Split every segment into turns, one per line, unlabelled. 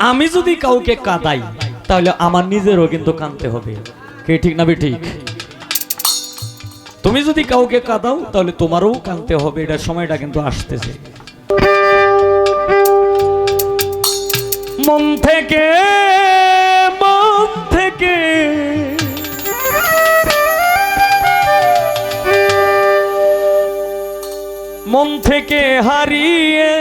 আমি যদি কাউকে কাঁদাই, তাহলে আমার নিজেরও কিন্তু কাঁদতে হবে। কে ঠিক না ঠিক? তুমি যদি কাউকে কাঁদাও, তাহলে তোমারও কাঁদতে হবে এটার সময়টা কিন্তু আসতেছে। মন থেকে মন থেকে। মন থেকে হারিয়ে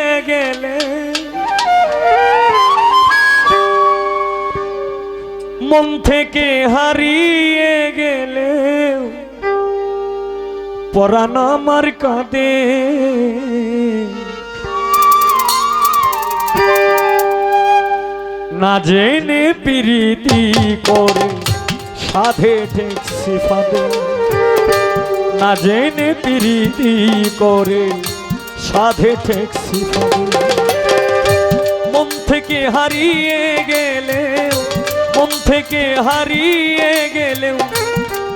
মন থেকে হারিয়ে গেলে পরাণ আমার কাঁদে। না জেনে প্রীতি করে সাধে ঠেকছি ফাঁদে না জেনে প্রীতি করে সাধে ঠেকছি ফাঁদে মন থেকে হারিয়ে মন থেকে হারিয়ে গেলেও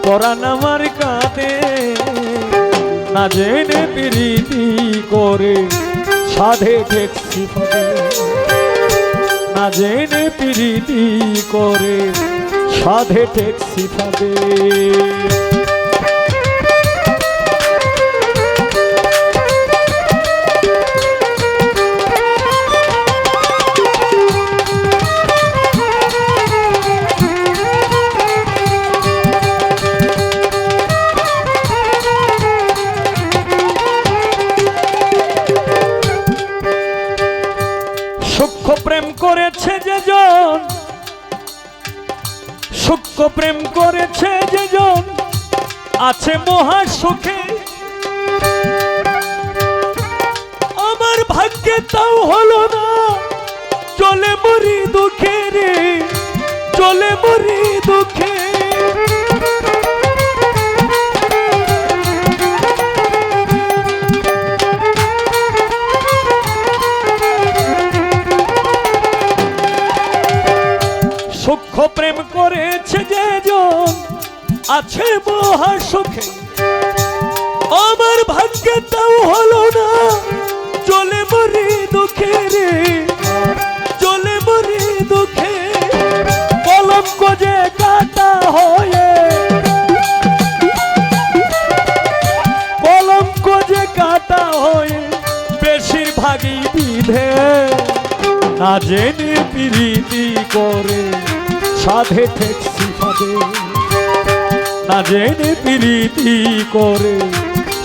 পরাণ আমার কাঁদে না জেনে প্রীতি করে সাধে ফাঁদে না জেনে প্রীতি করে সাধে ঠেকছি ফাঁদে করেছে যেজন, আছে মহা সুখে। আমার ভাগ্যে তাও হলো না, চলে মরি দুঃখে রে, চলে মরি সূক্ষ্ম প্রেম করেছে যে জন আছে মহা সুখে। আমার ভাগ্যে তাও হলো না চলে মরি দুঃখে রে। চলে মরি দুঃখে না জেনে প্রীতি করে সাধে ঠেকছি ফাঁদে না জেনে প্রীতি করে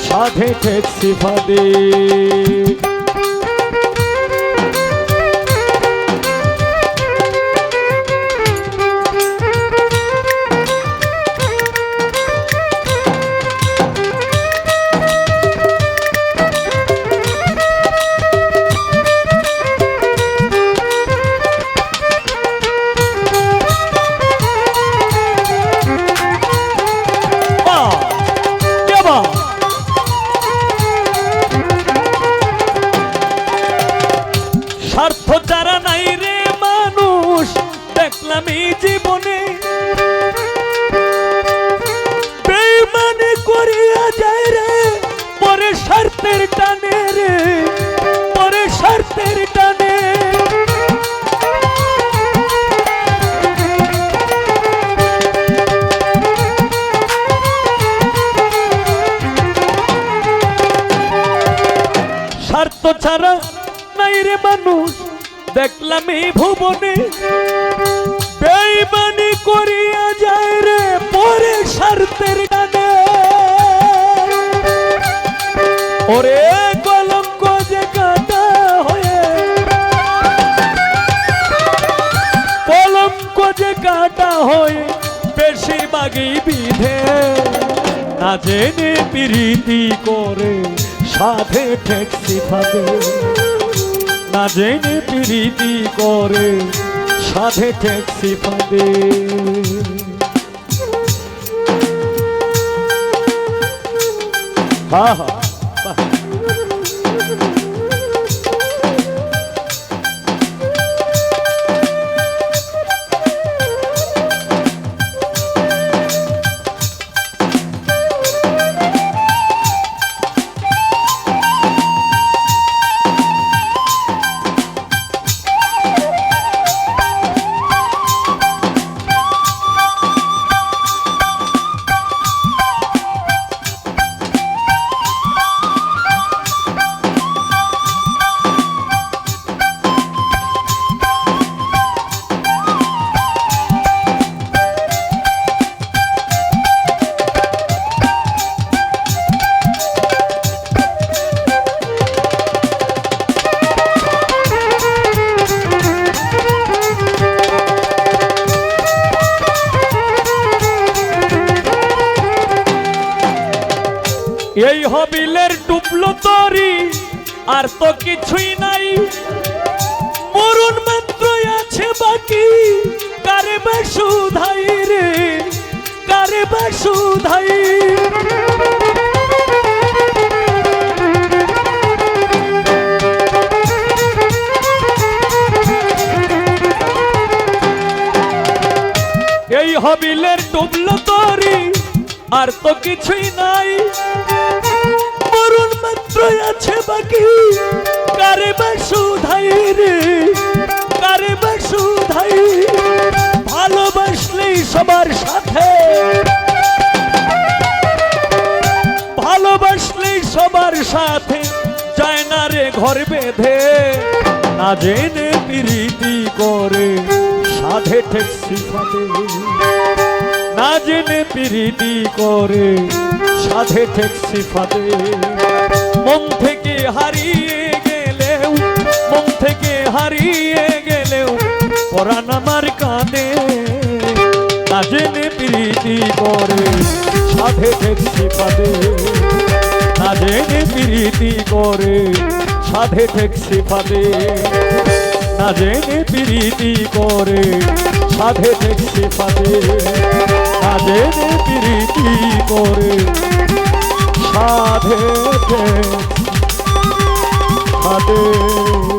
সাধে ঠেকছি ফাঁদে স্বার্থের টানে স্বার্থ ছাড়া নাই মানুষ দেখলাম এই ভুবনে। বেইমানি করিয়া যায় রে, পরে স্বার্থের টানে। ওরে কলঙ্ক যে হয়ে। কলঙ্ক যে হয়ে বেশিরভাগই বিধে। না জেনে করে সাধে ঠেকছি ফাঁদে। না জেনে করে সাধে ঠেকছি ফাঁদে। হা। হবিলের টুপলো তরি, আর তো কিছুই নাই। মরণ মাত্র আছে বাকি, কারে বা সুধাই রে, কারে বা সুধাই এই হবিলের ডুবলো তরি, আর তো কিছুই নাই। মাত্র আছে বাকি। কারে বা সুধাই রে? কারে বা সুধাই ভালোবাসলেই সবার সাথে। ভালোবাসলেই সবার সাথে। যায় না রে ঘর বেঁধে। না জেনে প্রীতি করে। সাধে ঠেকছি ফাঁদে না জেনে প্রীতি করে, সাধে ঠেকছি ফাঁদে মন থেকে হারিয়ে গেলেও, মন থেকে হারিয়ে গেলেও পরাণ আমার কাঁদে। না জেনে প্রীতি করে, সাধে ঠেকছি ফাঁদে না জেনে প্রীতি করে, সাধে ঠেকছি ফাঁদে না জেনে করে সাধে দেখতে পাবে সাধে প্রীতি করে। সাধে ফাঁদে।